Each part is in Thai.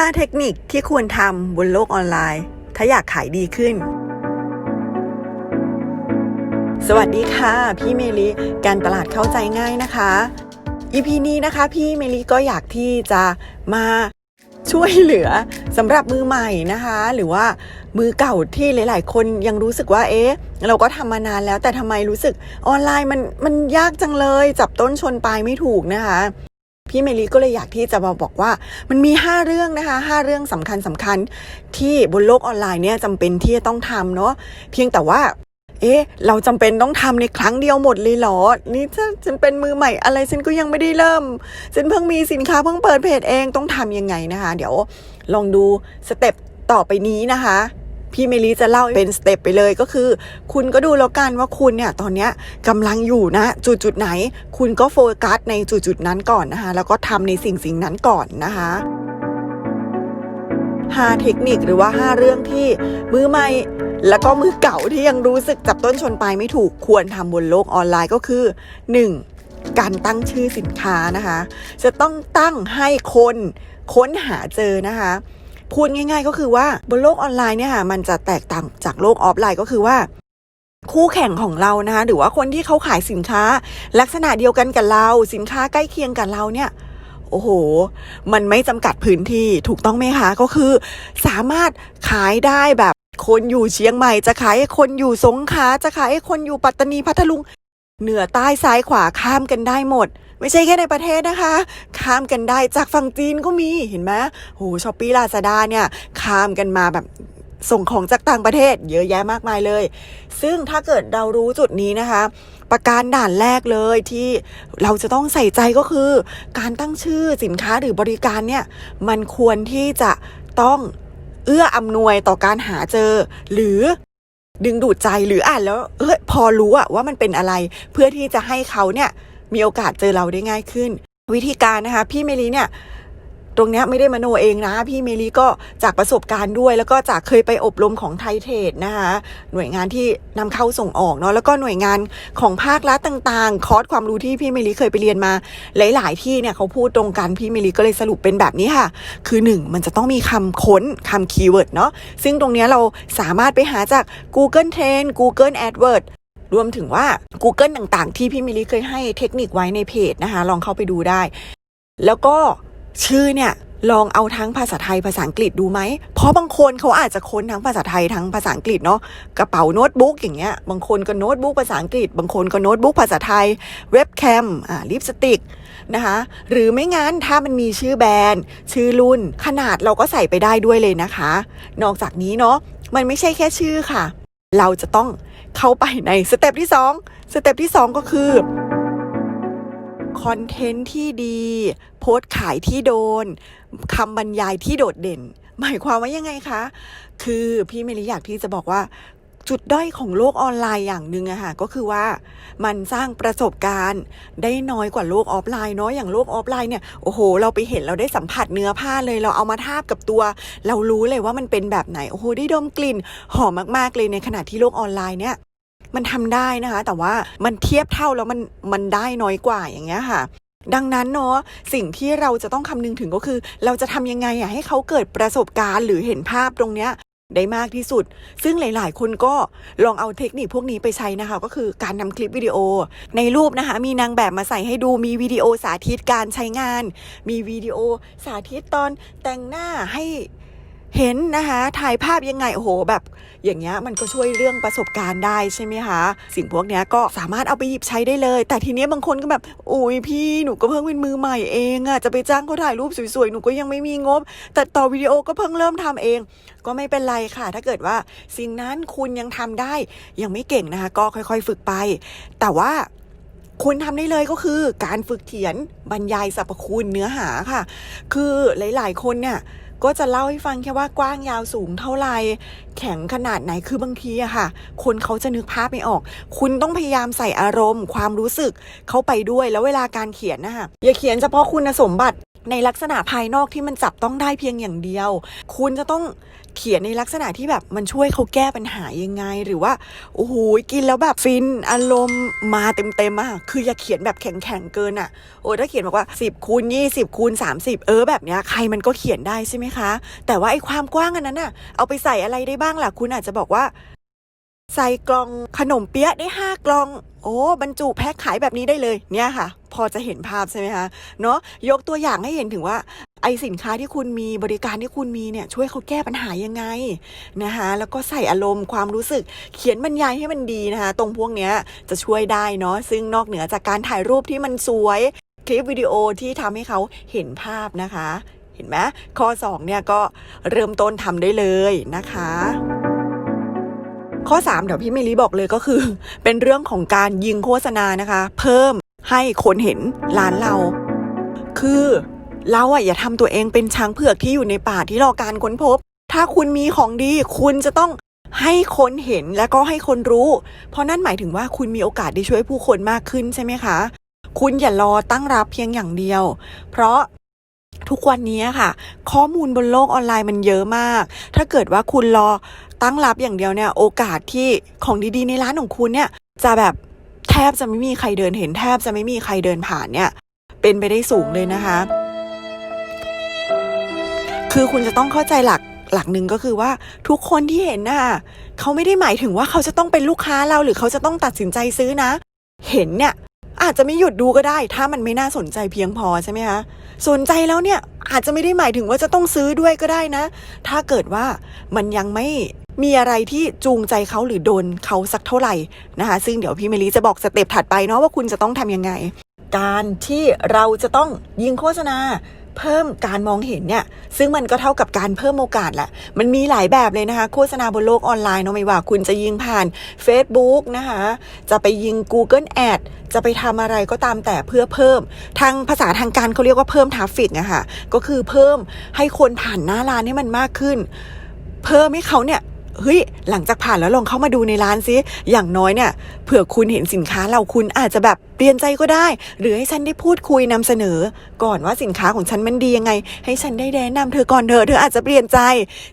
5 เทคนิคที่ควรทำบนโลกออนไลน์ ถ้าอยากขายดีขึ้น สวัสดีค่ะ พี่เมลีการตลาดเข้าใจง่ายนะคะ EP นี้นะคะ พี่เมลีก็อยากที่จะมาช่วยเหลือสำหรับมือใหม่นะคะ หรือว่ามือเก่าที่หลาย ๆ คนยังรู้สึกว่า เอ๊ะ เราก็ทำมานานแล้วแต่ทำไมรู้สึกออนไลน์มันมันยากจังเลย จับต้นชนปลายไม่ถูกนะคะ พี่เมลีก็เลยอยากที่จะมาบอกว่า มันมี 5 เรื่องนะคะ 5 เรื่องสำคัญสำคัญที่บนโลกออนไลน์เนี่ยจำเป็นที่จะต้องทำเนาะเพียงแต่ว่าเอ๊ะ เราจำเป็นต้องทำในครั้งเดียวหมดเลยเหรอ นี่ถ้าฉันเป็นมือใหม่อะไรฉันก็ยังไม่ได้เริ่ม ฉันเพิ่งมีสินค้าเพิ่งเปิดเพจเองต้องทำยังไงนะคะ เดี๋ยวลองดูสเต็ปต่อไปนี้นะคะ พี่เมลีจะเล่าเป็นสเต็ปไปเลยก็คือ คุณก็ดูแล้วกันว่าคุณเนี่ยตอนเนี้ยกำลังอยู่นะ จุดจุดไหน คุณก็โฟกัสในจุดจุดนั้นก่อนนะคะ แล้วก็ทำในสิ่งสิ่งนั้นก่อนนะคะ5เทคนิคหรือว่า 5 เรื่องที่มือใหม่แล้วก็มือเก่าที่ยังรู้สึกจับต้นชนปลายไม่ถูกควรทำบนโลกออนไลน์ก็คือ 1. การตั้งชื่อสินค้านะคะ จะต้องตั้งให้คนค้นหาเจอนะคะ พูดง่าย ๆ ก็คือว่าบนโลกออนไลน์เนี่ยค่ะมันจะแตกต่างจากโลกออฟไลน์ก็คือว่าคู่แข่งของเรานะคะหรือว่าคนที่เขาขายสินค้า ลักษณะเดียวกันกับเรา สินค้าใกล้เคียงกับเราเนี่ย โอ้โห มันไม่จำกัดพื้นที่ถูกต้องไหมคะ ก็คือ สามารถขายได้แบบคนอยู่เชียงใหม่ จะขายให้คนอยู่สงขลาจะขายให้คนอยู่ปัตตานีพัทลุง เหนือใต้ซ้ายขวาข้ามกันได้หมด ไม่ใช่แค่ในประเทศนะคะ ข้ามกันได้จากฝั่งจีนก็มีเห็นไหมโหช้อปปี้ลาซาด้าเนี่ยข้ามกันมาแบบส่งของจากต่างประเทศ เยอะแยะมากมายเลย ซึ่งถ้าเกิดเรารู้จุดนี้นะคะ ประการด่านแรกเลยที่เราจะต้องใส่ใจก็คือ การตั้งชื่อสินค้าหรือบริการเนี่ย มันควรที่จะต้องเอื้ออำนวยต่อการหาเจอ หรือดึงดูดใจหรืออ่านแล้วเอ้ยพอรู้อะว่ามันเป็นอะไร เพื่อที่จะให้เขาเนี่ย มีโอกาสเจอเราได้ง่ายขึ้น วิธีการนะคะ พี่เมลีเนี่ยตรงนี้ไม่ได้มโนเองนะ พี่เมลีก็จากประสบการณ์ด้วย แล้วก็จากเคยไปอบรมของไทยเทดนะคะหน่วยงานที่นำเข้าส่งออกเนาะแล้วก็หน่วยงานของภาครัฐต่างๆ คอร์สความรู้ที่พี่เมลีเคยไปเรียนมา หลาย ๆ ที่เนี่ยเขาพูดตรงกันพี่เมลีก็เลยสรุปเป็นแบบนี้ค่ะ คือ 1 มันจะต้องมีคำค้นคำคีย์เวิร์ดเนาะซึ่งตรงนี้เราสามารถไปหาจาก Google Trend Google AdWords รวมถึงว่า Google ต่างๆ ที่พี่มิลลีเคยให้เทคนิคไว้ในเพจนะคะ ลองเข้าไปดูได้ แล้วก็ชื่อเนี่ยลองเอาทั้งภาษาไทยภาษาอังกฤษดูไหม เพราะบางคนเขาอาจจะค้นทั้งภาษาไทยทั้งภาษาอังกฤษเนาะ กระเป๋าโน้ตบุ๊กอย่างเงี้ย บางคนก็โน้ตบุ๊กภาษาอังกฤษ บางคนก็โน้ตบุ๊กภาษาไทย เว็บแคม อ่า ลิปสติกนะคะ หรือไม่งั้นถ้ามันมีชื่อแบรนด์ ชื่อรุ่น ขนาดเราก็ใส่ไปได้ด้วยเลยนะคะ นอกจากนี้เนาะ มันไม่ใช่แค่ชื่อค่ะ เราจะต้องเข้าไปในสเต็ปที่ 2 สเต็ปที่ 2 ก็คือคอนเทนต์ที่ดี โพสต์ขายที่โดนคำบรรยายที่โดดเด่น หมายความว่ายังไงคะ คือพี่เมลิอยากที่จะบอกว่า จุดด้อยของโลกออนไลน์อย่างหนึ่งอะค่ะก็คือว่ามันสร้างประสบการณ์ได้น้อยกว่าโลกออฟไลน์เนาะอย่างโลกออฟไลน์เนี่ยโอ้โห เราไปเห็นเราได้สัมผัสเนื้อผ้าเลยเราเอามาทาบกับตัว เรารู้เลยว่ามันเป็นแบบไหนโอ้โหได้ดมกลิ่นหอมมากๆเลยในขณะที่โลกออนไลน์เนี่ยมันทำได้นะคะ แต่ว่ามันเทียบเท่าแล้วมันมันได้น้อยกว่าอย่างเงี้ยค่ะดังนั้นเนาะสิ่งที่เราจะต้องคำนึงถึงก็คือ เราจะทำยังไงอะให้เขาเกิดประสบการณ์หรือเห็นภาพตรงเนี้ย ได้มากที่สุด ซึ่งหลาย ๆ คนก็ลองเอาเทคนิคพวกนี้ไปใช้นะคะ ก็คือการนำคลิปวิดีโอ ในรูปนะคะ มีนางแบบมาใส่ให้ดูมีวิดีโอสาธิตการใช้งาน มีวิดีโอสาธิตตอนแต่งหน้าให้ เห็นนะคะถ่ายภาพยังไงโอ้โหแบบ อย่างเงี้ยมันก็ช่วยเรื่องประสบการณ์ได้ใช่ไหมคะสิ่งพวกเนี้ยก็สามารถเอาไปหยิบใช้ได้เลย แต่ทีเนี้ยบางคนก็แบบโอ้ยพี่หนูก็เพิ่งเป็นมือใหม่เองอะจะไปจ้างเขาถ่ายรูปสวยๆหนูก็ยังไม่มีงบ แต่ต่อวิดีโอก็เพิ่งเริ่มทำเอง ก็ไม่เป็นไรค่ะ ถ้าเกิดว่าสิ่งนั้นคุณยังทำได้ ยังไม่เก่งนะคะ ก็ค่อยๆ ฝึกไป แต่ว่าคุณทำได้เลยก็คือการฝึกเขียนบรรยายสรรพคุณเนื้อหาค่ะ คือหลาย ๆ คนเนี่ย ก็จะเล่าให้ฟังแค่ว่ากว้างยาวสูงเท่าไหร่แข็งขนาดไหนคือบางทีอะค่ะ คนเขาจะนึกภาพไม่ออก คุณต้องพยายามใส่อารมณ์ ความรู้สึกเข้าไปด้วยแล้วเวลาการเขียนนะคะอย่าเขียนเฉพาะคุณสมบัติ ในลักษณะภายนอกที่มันจับต้องได้เพียงอย่างเดียว คุณจะต้องเขียนในลักษณะที่แบบมันช่วยเขาแก้ปัญหายังไง หรือว่าโอ้โหกินแล้วแบบฟินอารมณ์มาเต็มๆอะคืออย่าเขียนแบบแข็งๆเกินอะโอ้ถ้าเขียนบอกว่า 10คูณ20คูณ30 เออแบบเนี้ยใครมันก็เขียนได้ใช่ไหมคะ แต่ว่าไอ้ความกว้างอันนั้นน่ะเอาไปใส่อะไรได้บ้างล่ะ คุณอาจจะบอกว่า ใส่กล่องขนมเปี๊ยะได้ห้ากล่อง โอ้บรรจุแพ็คขายแบบนี้ได้เลยเนี่ยค่ะ พอจะเห็นภาพใช่ไหมคะเนาะยกตัวอย่างให้เห็นถึงว่าไอสินค้าที่คุณมีบริการที่คุณมีเนี่ยช่วยเขาแก้ปัญหายังไงนะคะแล้วก็ใส่อารมณ์ความรู้สึกเขียนบรรยายให้มันดีนะคะ ตรงพวกเนี้ยจะช่วยได้เนาะซึ่งนอกเหนือจากการถ่ายรูปที่มันสวย คลิปวิดีโอที่ทำให้เขาเห็นภาพนะคะ เห็นไหมข้อ 2 เนี่ยก็เริ่มต้นทำได้เลยนะคะ ข้อ 3 เดี๋ยวพี่เมลีบอกเลยก็คือ เป็นเรื่องของการยิงโฆษณานะคะ เพิ่มให้คนเห็นร้านเรา คือเราอะอย่าทำตัวเองเป็นช้างเผือกที่อยู่ในป่าที่รอการค้นพบ ถ้าคุณมีของดี คุณจะต้องให้คนเห็นและก็ให้คนรู้ เพราะนั่นหมายถึงว่าคุณมีโอกาสได้ช่วยผู้คนมากขึ้นใช่ไหมคะ คุณอย่ารอตั้งรับเพียงอย่างเดียว เพราะทุกวันนี้ค่ะ ข้อมูลบนโลกออนไลน์มันเยอะมาก ถ้าเกิดว่าคุณรอ ตั้งรับอย่างเดียวเนี่ยโอกาสที่ของดีๆ ในร้านของคุณเนี่ยจะแบบแทบจะไม่มีใครเดินเห็นแทบจะไม่มีใครเดินผ่านเนี่ยเป็นไปได้สูงเลยนะคะ คือคุณจะต้องเข้าใจหลักหลักหนึ่งก็คือว่าทุกคนที่เห็นน่ะเขาไม่ได้หมายถึงว่าเขาจะต้องเป็นลูกค้าเราหรือเขาจะต้องตัดสินใจซื้อนะ เห็นเนี่ยอาจจะไม่หยุดดูก็ได้ ถ้ามันไม่น่าสนใจเพียงพอใช่ไหมคะสนใจแล้วเนี่ยอาจจะไม่ได้หมายถึงว่าจะต้องซื้อด้วยก็ได้นะ ถ้าเกิดว่ามันยังไม่ มีอะไรที่จูงใจเขาหรือโดนเขาสักเท่าไหร่นะคะ ซึ่งเดี๋ยวพี่เมลีจะบอกสเต็ปถัดไปเนาะว่าคุณจะต้องทำยังไง การที่เราจะต้องยิงโฆษณาเพิ่มการมองเห็นเนี่ย ซึ่งมันก็เท่ากับการเพิ่มโอกาสแหละ มันมีหลายแบบเลยนะคะ โฆษณาบนโลกออนไลน์เนาะไม่ว่าคุณจะยิงผ่าน Facebook นะคะ จะไปยิง Google Ad จะไปทำอะไรก็ตามแต่เพื่อเพิ่ม ทางภาษาทางการเขาเรียกว่าเพิ่มทราฟฟิกอะคะก็คือเพิ่มให้คนผ่านหน้าร้านให้มันมากขึ้น เพิ่มให้เขาเนี่ย เฮ้ย หลังจากผ่านแล้วลองเข้ามาดูในร้านซิ อย่างน้อยเนี่ย เผื่อคุณเห็นสินค้าเราคุณอาจจะแบบเปลี่ยนใจก็ได้ หรือให้ฉันได้พูดคุยนำเสนอ ก่อนว่าสินค้าของฉันมันดียังไง ให้ฉันได้แนะนำเธอก่อนเธอเธออาจจะเปลี่ยนใจ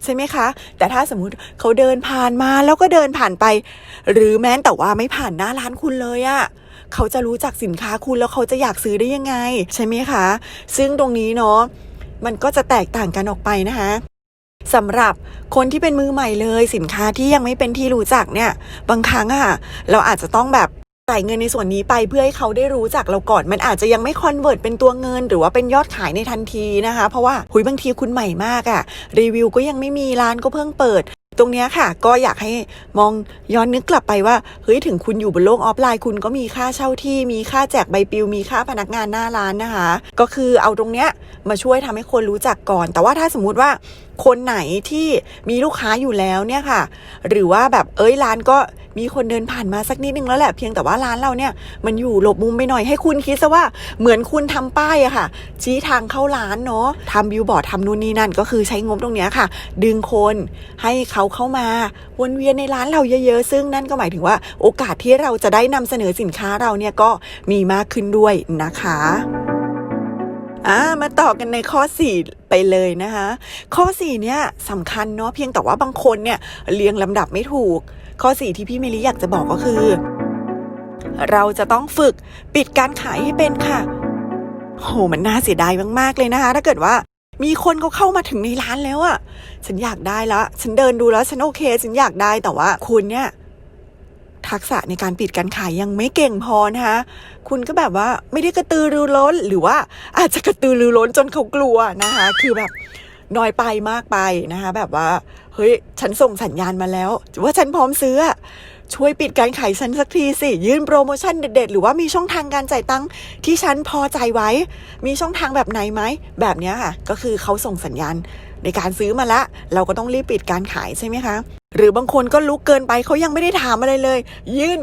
ใช่ไหมคะ แต่ถ้าสมมุติเขาเดินผ่านมาแล้วก็เดินผ่านไป หรือแม้แต่ว่าไม่ผ่านหน้าร้านคุณเลยอะเขาจะรู้จักสินค้าคุณแล้วเขาจะอยากซื้อได้ยังไง ใช่ไหมคะ ซึ่งตรงนี้เนาะมันก็จะแตกต่างกันออกไปนะคะ สำหรับคนที่เป็นมือใหม่เลย สินค้าที่ยังไม่เป็นที่รู้จักเนี่ย บางครั้งอะเราอาจจะต้องแบบจ่ายเงินในส่วนนี้ไปเพื่อให้เขาได้รู้จักเราก่อน มันอาจจะยังไม่คอนเวิร์ตเป็นตัวเงิน หรือว่าเป็นยอดขายในทันทีนะคะ เพราะว่าหุยบางทีคุณใหม่มากอะรีวิวก็ยังไม่มีร้านก็เพิ่งเปิด ตรงนี้ค่ะก็อยากให้มองย้อนนึกกลับไปว่าเฮ้ยถึงคุณอยู่บนโลกออฟไลน์ คุณก็มีค่าเช่าที่ มีค่าแจกใบปลิว มีค่าพนักงานหน้าร้านนะคะ ก็คือเอาตรงเนี้ยมาช่วยทำให้คนรู้จักก่อน แต่ว่าถ้าสมมุติว่าคนไหนที่มีลูกค้าอยู่แล้วเนี่ยค่ะ หรือว่าแบบเอ้ยร้านก็ มีคนเดินผ่านมาสักนิดนึงแล้วแหละเพียงแต่ว่าร้านเราเนี่ยมันอยู่หลบมุมไปหน่อยให้คุณคิดซะว่าเหมือนคุณทำป้ายอะค่ะ ชี้ทางเข้าร้านเนาะทำบิวบอร์ดทำนู่นนี่นั่นก็คือใช้งบตรงเนี้ยค่ะ ดึงคนให้เขาเข้ามาวนเวียนในร้านเราเยอะๆ ซึ่งนั่นก็หมายถึงว่าโอกาสที่เราจะได้นำเสนอสินค้าเราเนี่ยก็มีมากขึ้นด้วยนะคะอ่ามาต่อกันในข้อ 4 ไปเลยนะคะ ข้อ 4 เนี่ยสำคัญเนาะเพียงแต่ว่าบางคนเนี่ยเรียงลำดับไม่ถูก ข้อ 4 ที่พี่เมลีอยากจะบอกก็คือ เราจะต้องฝึกปิดการขายให้เป็นค่ะ โหมันน่าเสียดายมากๆเลยนะคะ ถ้าเกิดว่ามีคนเขาเข้ามาถึงในร้านแล้วอะฉันอยากได้แล้วฉันเดินดูแล้ว ฉันโอเค ฉันอยากได้แต่ว่า คุณเนี่ยทักษะในการปิดการขายยังไม่เก่งพอนะคะคุณก็แบบว่าไม่ได้กระตือรือร้นหรือว่าอาจจะกระตือรือร้นจนเขากลัวนะคะ คือแบบ น้อยไปมากไปนะคะแบบว่าเฮ้ยฉันส่งสัญญาณมาแล้ว ว่าฉันพร้อมซื้อช่วยปิดการขายฉันสักทีสิ ยื่นโปรโมชั่นเด็ดๆ หรือว่ามีช่องทางการจ่ายตังค์ที่ฉันพอใจไว้ มีช่องทางแบบไหนไหม แบบนี้ค่ะ ก็คือเขาส่งสัญญาณในการซื้อมาละ เราก็ต้องรีบปิดการขายใช่ไหมคะ หรือบางคนก็ลุกเกินไปเขายังไม่ได้ถามอะไรเลย ยื่น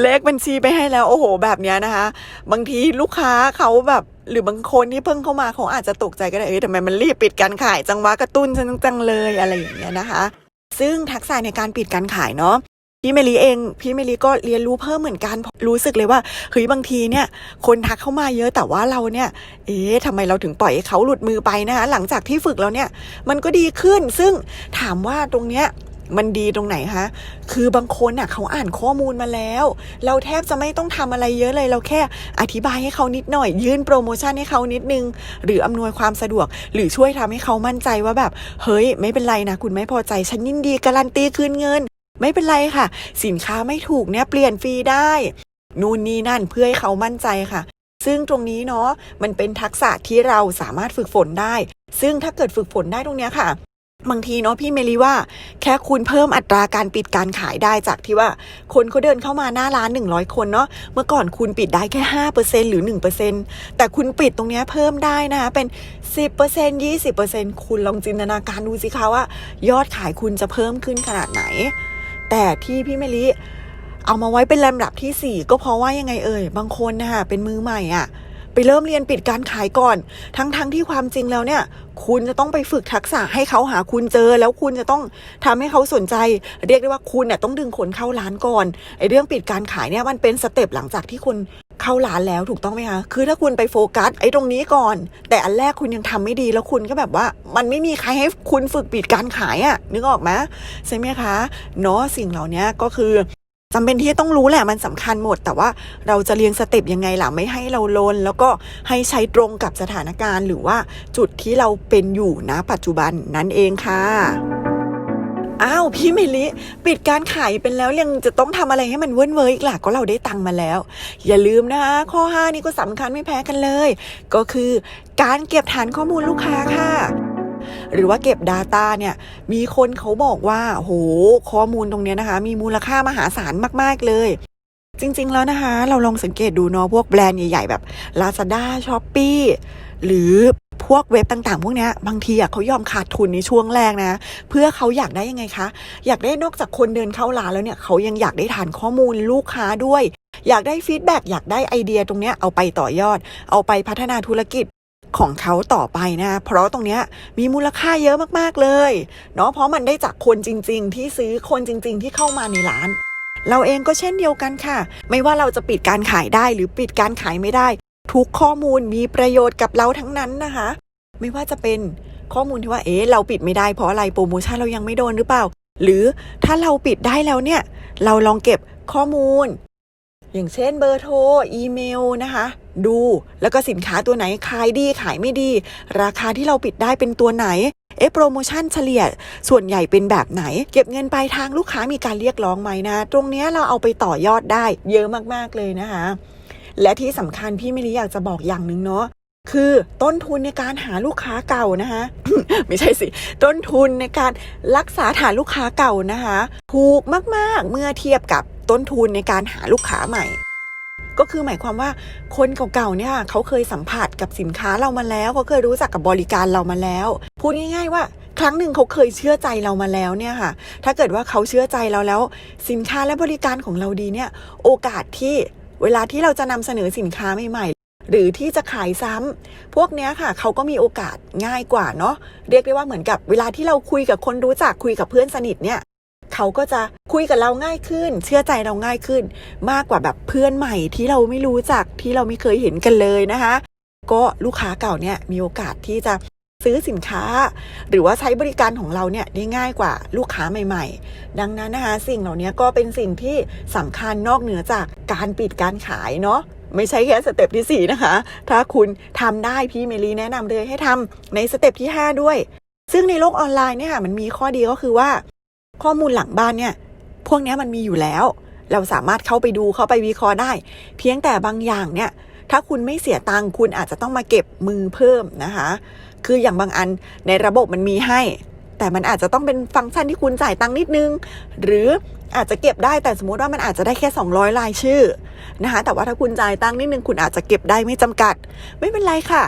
เลขบัญชีไปให้แล้ว โอ้โห แบบเนี้ยนะคะ บางทีลูกค้าเขาแบบหรือบางคนที่เพิ่งเข้ามาเขาอาจจะตกใจก็ได้เอ้ยทำไมมันรีบปิดการขายจังวะกระตุ้นฉันจังเลยอะไรอย่างเงี้ยนะคะ ซึ่งทักษะในการปิดการขายเนาะพี่เมลีเองพี่เมลีก็เรียนรู้เพิ่มเหมือนกันรู้สึกเลยว่าเฮ้ยบางทีเนี่ย คนทักเข้ามาเยอะแต่ว่าเราเนี่ย เอ๊ะทำไมเราถึงปล่อยให้เขาหลุดมือไปนะคะหลังจากที่ฝึกแล้วเนี่ย มันก็ดีขึ้น ซึ่งถามว่าตรงเนี้ย มันดีตรงไหนคะ คือบางคนอะเขาอ่านข้อมูลมาแล้ว เราแทบจะไม่ต้องทำอะไรเยอะเลย เราแค่อธิบายให้เขานิดหน่อย ยื่นโปรโมชั่นให้เขานิดนึง หรืออำนวยความสะดวก หรือช่วยทำให้เขามั่นใจว่าแบบ เฮ้ย ไม่เป็นไรนะ คุณไม่พอใจ ฉันยินดีการันตีคืนเงิน ไม่เป็นไรค่ะ สินค้าไม่ถูกเนี่ยเปลี่ยนฟรีได้ นู่นนี่นั่นเพื่อให้เขามั่นใจค่ะซึ่งตรงนี้เนาะมันเป็นทักษะที่เราสามารถฝึกฝนได้ ซึ่งถ้าเกิดฝึกฝนได้ตรงเนี้ยค่ะ บางทีเนาะพี่เมลีว่าแค่คุณเพิ่มอัตราการปิดการขายได้จากที่ว่า คนเขาเดินเข้ามาหน้าร้าน 100 คนเนาะเมื่อก่อนคุณปิดได้แค่ 5%หรือ 1%แต่คุณปิดตรงนี้เพิ่มได้นะคะเป็น 10% 20%คุณลองจินตนาการดูสิคะว่า ยอดขายคุณจะเพิ่มขึ้นขนาดไหน แต่ที่พี่เมลีเอามาไว้เป็นลำดับที่ 4 ก็เพราะว่ายังไงเอ่ยบางคนนะคะเป็นมือใหม่อะ่ะ ไปเริ่มเรียนปิดการขายก่อน ทั้งๆทที่ความจริงแล้วเนี่ย คุณจะต้องไปฝึกทักษะให้เขาหาคุณเจอ แล้วคุณจะต้องทำให้เขาสนใจ เรียกได้ว่าคุณเนี่ยต้องดึงคนเข้าร้านก่อนไอ้เรื่องปิดการขายเนี่ยมันเป็นสเต็ปหลังจากที่คุณเข้าร้านแล้วถูกต้องไหมคะ คือถ้าคุณไปโฟกัสไอ้ตรงนี้ก่อน แต่อันแรกคุณยังทำไม่ดีแล้วคุณก็แบบว่า มันไม่มีใครให้คุณฝึกปิดการขายอะ่ะนึกออกไหมใช่ไหมคะเนาะสิ่งเหล่านี้ก็คือ จำเป็นที่ต้องรู้แหละมันสำคัญหมด แต่ว่าเราจะเรียงสเต็ปยังไงล่ะไม่ให้เราลน แล้วก็ให้ใช้ตรงกับสถานการณ์ หรือว่าจุดที่เราเป็นอยู่นะปัจจุบันนั่นเองค่ะอ้าวพี่เมลิปิดการขายเป็นแล้วยังจะต้องทำอะไรให้มันเว้นเว้ยอีกล่ะก็เราได้ตังค์มาแล้ว อย่าลืมนะคะข้อ 5 นี่ก็สำคัญไม่แพ้กันเลย ก็คือการเก็บฐานข้อมูลลูกค้าค่ะ หรือว่าเก็บ Data เนี่ยมีคนเขาบอกว่าโหข้อมูลตรงเนี้ยนะคะ มีมูลค่ามหาศาลมาก ๆ เลย จริง ๆ แล้วนะคะ เราลองสังเกตดูเนาะพวกแบรนด์ใหญ่ ๆ แบบ Lazada Shopee หรือพวกเว็บต่างๆ พวกเนี้ยบางทีอะเขายอมขาดทุนในช่วงแรกนะ เพื่อเขาอยากได้ยังไงคะ อยากได้นอกจากคนเดินเข้าร้านแล้วเนี่ยเขายังอยากได้ฐานข้อมูลลูกค้าด้วย อยากได้ฟีดแบ็กอยากได้ไอเดียตรงเนี้ยเอาไปต่อยอด เอาไปพัฒนาธุรกิจ ของเขาต่อไปนะ เพราะตรงเนี้ยมีมูลค่าเยอะมากๆเลยเนาะเพราะมันได้จากคนจริง ๆ ที่ซื้อคนจริง ๆ ที่เข้ามาในร้าน เราเองก็เช่นเดียวกันค่ะ ไม่ว่าเราจะปิดการขายได้หรือปิดการขายไม่ได้ ทุกข้อมูลมีประโยชน์กับเราทั้งนั้นนะคะ ไม่ว่าจะเป็นข้อมูลที่ว่าเอ๊ะเราปิดไม่ได้เพราะอะไรโปรโมชั่นเรายังไม่โดนหรือเปล่า หรือถ้าเราปิดได้แล้วเนี่ย เราลองเก็บข้อมูล อย่างเช่นเบอร์โทรอีเมลนะคะ ดูแล้วก็สินค้าตัวไหนขายดีขายไม่ดี ราคาที่เราปิดได้เป็นตัวไหนเอ๊ะโปรโมชั่นเฉลี่ยส่วนใหญ่เป็นแบบไหน เก็บเงินปลายทางลูกค้ามีการเรียกร้องไหมนะ ตรงนี้เราเอาไปต่อยอดได้เยอะมากๆเลยนะคะ และที่สำคัญพี่มิลิอยากจะบอกอย่างหนึ่งเนาะคือต้นทุนในการหาลูกค้าเก่านะคะไม่ใช่สิ ต้นทุนในการรักษาฐานลูกค้าเก่านะคะถูกมากๆเมื่อเทียบกับต้นทุนในการหาลูกค้าใหม่ ก็คือหมายความว่าคนเก่าๆเนี่ยเขาเคยสัมผัสกับสินค้าเรามาแล้วเขาเคยรู้จักกับบริการเรามาแล้ว พูดง่ายๆว่าครั้งหนึ่งเขาเคยเชื่อใจเรามาแล้วเนี่ยค่ะ ถ้าเกิดว่าเขาเชื่อใจเราแล้ว สินค้าและบริการของเราดีเนี่ย โอกาสที่เวลาที่เราจะนำเสนอสินค้าใหม่ๆ หรือที่จะขายซ้ำพวกเนี้ยค่ะ เขาก็มีโอกาสง่ายกว่าเนาะเรียกได้ว่าเหมือนกับเวลาที่เราคุยกับคนรู้จักคุยกับเพื่อนสนิทเนี่ย เขาก็จะคุยกับเราง่ายขึ้น เชื่อใจเราง่ายขึ้น มากกว่าแบบเพื่อนใหม่ที่เราไม่รู้จักที่เราไม่เคยเห็นกันเลยนะคะ ก็ลูกค้าเก่าเนี่ยมีโอกาสที่จะซื้อสินค้า หรือว่าใช้บริการของเราเนี่ยได้ง่ายกว่าลูกค้าใหม่ ๆ ดังนั้นนะคะสิ่งเหล่านี้ก็เป็นสิ่งที่สำคัญนอกเหนือจากการปิดการขายเนาะไม่ใช่แค่สเต็ปที่ 4 นะคะ ถ้าคุณทำได้พี่เมลีแนะนำเลยให้ทำในสเต็ปที่ 5 ด้วย ซึ่งในโลกออนไลน์เนี่ยค่ะมันมีข้อดีก็คือว่า ข้อมูลหลังบ้านเนี่ย พวกนี้มันมีอยู่แล้ว เราสามารถเข้าไปดูเข้าไปวิเคราะห์ได้ เพียงแต่บางอย่างเนี่ย ถ้าคุณไม่เสียตังค์คุณอาจจะต้องมาเก็บมือเพิ่มนะคะ คืออย่างบางอันในระบบมันมีให้ แต่มันอาจจะต้องเป็นฟังก์ชันที่คุณจ่ายตังค์นิดนึง หรือ อาจจะเก็บได้แต่สมมติว่ามันอาจจะได้แค่ 200 รายชื่อนะคะแต่ว่าถ้าคุณจ่ายตังค์นิดนึงคุณอาจจะเก็บได้ไม่จำกัด ไม่เป็นไรค่ะ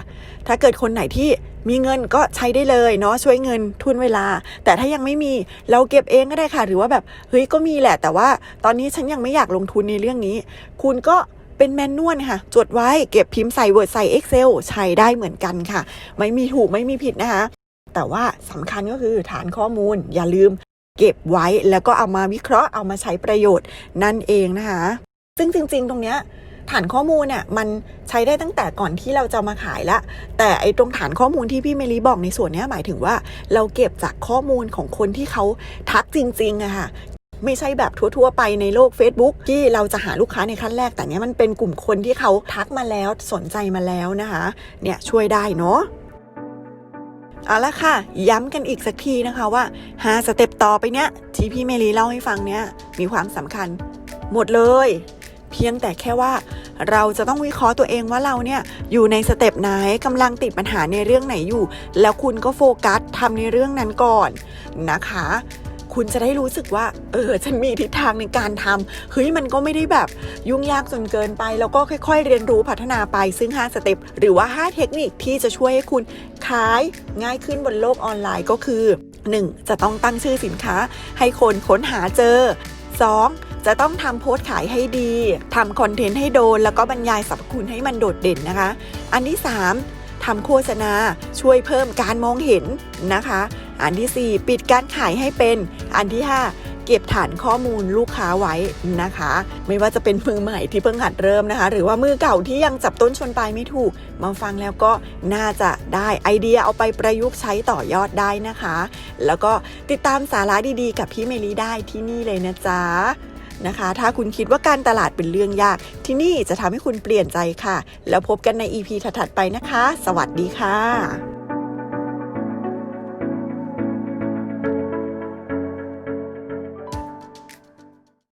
ถ้าเกิดคนไหนที่มีเงินก็ใช้ได้เลยเนาะช่วยเงินทุนเวลา แต่ถ้ายังไม่มีเราเก็บเองก็ได้ค่ะ หรือว่าแบบเฮ้ยก็มีแหละ แต่ว่าตอนนี้ฉันยังไม่อยากลงทุนในเรื่องนี้ คุณก็เป็นแมนนวลค่ะ จดไว้เก็บพิมพ์ใส่ Word ใส่ Excel ใช้ได้เหมือนกันค่ะ ไม่มีถูกไม่มีผิดนะคะ แต่ว่าสำคัญก็คือฐานข้อมูลอย่าลืม เก็บไว้แล้วก็เอามาวิเคราะห์เอามาใช้ประโยชน์นั่นเองนะคะ ซึ่งจริง ๆ ตรงเนี้ยฐานข้อมูลเนี่ยมันใช้ได้ตั้งแต่ก่อนที่เราจะมาขายละแต่ไอ้ตรงฐานข้อมูลที่พี่เมลีบอกในส่วนนี้หมายถึงว่า เราเก็บจากข้อมูลของคนที่เขาทักจริงๆอะค่ะไม่ใช่แบบทั่ว ๆ ไปในโลก Facebook ที่เราจะหาลูกค้าในขั้นแรกแต่เนี้ยมันเป็นกลุ่มคนที่เขาทักมาแล้วสนใจมาแล้วนะคะ เนี่ยช่วยได้เนาะ เอาละค่ะ ย้ำกันอีกสักทีนะคะว่า 5 สเต็ปต่อไปเนี้ยที่พี่เมลีเล่าให้ฟังเนี้ยมีความสำคัญ หมดเลย เพียงแต่แค่ว่าเราจะต้องวิเคราะห์ตัวเองว่าเราเนี่ยอยู่ในสเต็ปไหนกำลังติดปัญหาในเรื่องไหนอยู่ แล้วคุณก็โฟกัสทำในเรื่องนั้นก่อนนะคะ คุณจะได้รู้สึกว่า เออ ฉันมีทิศทางในการทำเฮ้ยมันก็ไม่ได้แบบยุ่งยากจนเกินไป แล้วก็ค่อยๆ เรียนรู้พัฒนาไปซึ่ง 5 สเต็ปหรือว่า 5 เทคนิคที่จะช่วยให้คุณขายง่ายขึ้นบนโลกออนไลน์ก็คือ 1. จะต้องตั้งชื่อสินค้า ให้คนค้นหาเจอ 2. จะต้องทำโพสต์ขายให้ดี ทำคอนเทนต์ให้โดน แล้วก็บรรยายสรรพคุณให้มันโดดเด่นนะคะ อันที่ 3 ทำโฆษณาช่วยเพิ่มการมองเห็นนะคะ อันที่ 4 ปิดการขายให้เป็น อันที่ 5 เก็บฐานข้อมูลลูกค้าไว้นะคะ ไม่ว่าจะเป็นมือใหม่ที่เพิ่งหัดเริ่มนะคะ หรือว่ามือเก่าที่ยังจับต้นชนปลายไม่ถูก มาฟังแล้วก็น่าจะได้ไอเดียเอาไปประยุกต์ใช้ต่อยอดได้นะคะ แล้วก็ติดตามสาระดีๆ กับพี่เมลีได้ที่นี่เลยนะจ๊ะ นะคะ ถ้าคุณคิดว่าการตลาดเป็นเรื่องยาก ที่นี่จะทำให้คุณเปลี่ยนใจค่ะ แล้วพบกันใน EP ถัดๆไปนะคะ สวัสดีค่ะ